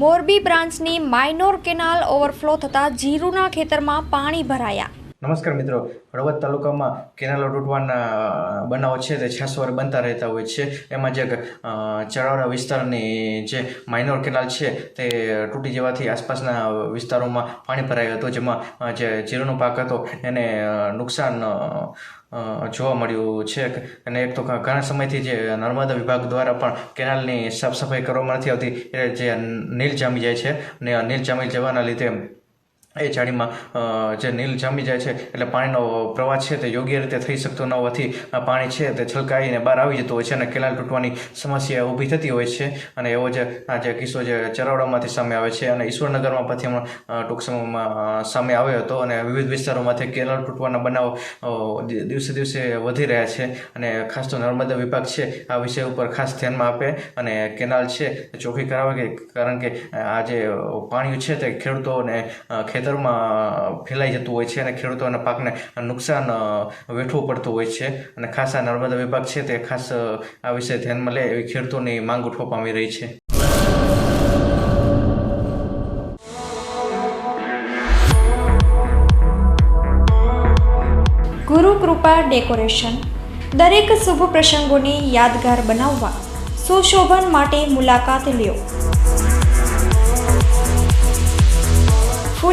મોરબી બ્રાન્ચની minor canal overflow થતાં જીરુના ખેતરમાં પાણી ભરાયા. નમસ્કાર મિત્રો. હળવદ તાલુકામાં કેનાલો તૂટવાના બનાવો છે તે છાસવાર બનતા રહેતા હોય છે. એમાં જે ચરાવડા વિસ્તારની જે માઇનોર કેનાલ છે તે તૂટી જવાથી આસપાસના વિસ્તારોમાં પાણી ભરાયું હતું, જેમાં જે જીરુનો પાક હતો એને નુકસાન જોવા મળ્યું છે. અને એક તો ઘણા સમયથી જે નર્મદા વિભાગ દ્વારા પણ કેનાલની સાફ સફાઈ કરવામાં નથી આવતી એટલે જે નીલ જામી જાય છે અને નીલ જામી જવાના લીધે એ જાળીમાં જે નીલ જામી જાય છે એટલે પાણીનો પ્રવાહ છે તે યોગ્ય રીતે થઈ શકતો ન હોવાથી પાણી છે તે છલકાઈને બહાર આવી જતું હોય છે અને કેનાલ તૂટવાની સમસ્યા ઊભી થતી હોય છે. અને એવો જે આ જે કિસ્સો જે ચરાવડામાંથી સામે આવે છે અને ઈશ્વરનગરમાં પછી હમણાં ટૂંક સમયમાં સામે આવ્યો હતો અને વિવિધ વિસ્તારોમાંથી કેનાલ તૂટવાના બનાવો દિવસે દિવસે વધી રહ્યા છે. અને ખાસ તો નર્મદા વિભાગ છે આ વિષય ઉપર ખાસ ધ્યાનમાં આપે અને કેનાલ છે ચોખ્ખી કરાવે કારણ કે આ જે પાણી છે તે ખેડૂતોને અ, ખેતરમાં ફેલાઈ જતું હોય છે અને ખેડૂતોના પાકને નુકસાન વેઠવું પડતું હોય છે. અને ખાસ આ નર્મદા વિભાગ છે તે ખાસ આ વિષય ધ્યાનમાં લે એવી ખેડૂતોની માંગ ઉઠવા પામી રહી છે. ગુરુ કૃપા ડેકોરેશન. દરેક શુભ પ્રસંગોને યાદગાર બનાવવા, સુશોભન માટે મુલાકાત લ્યો.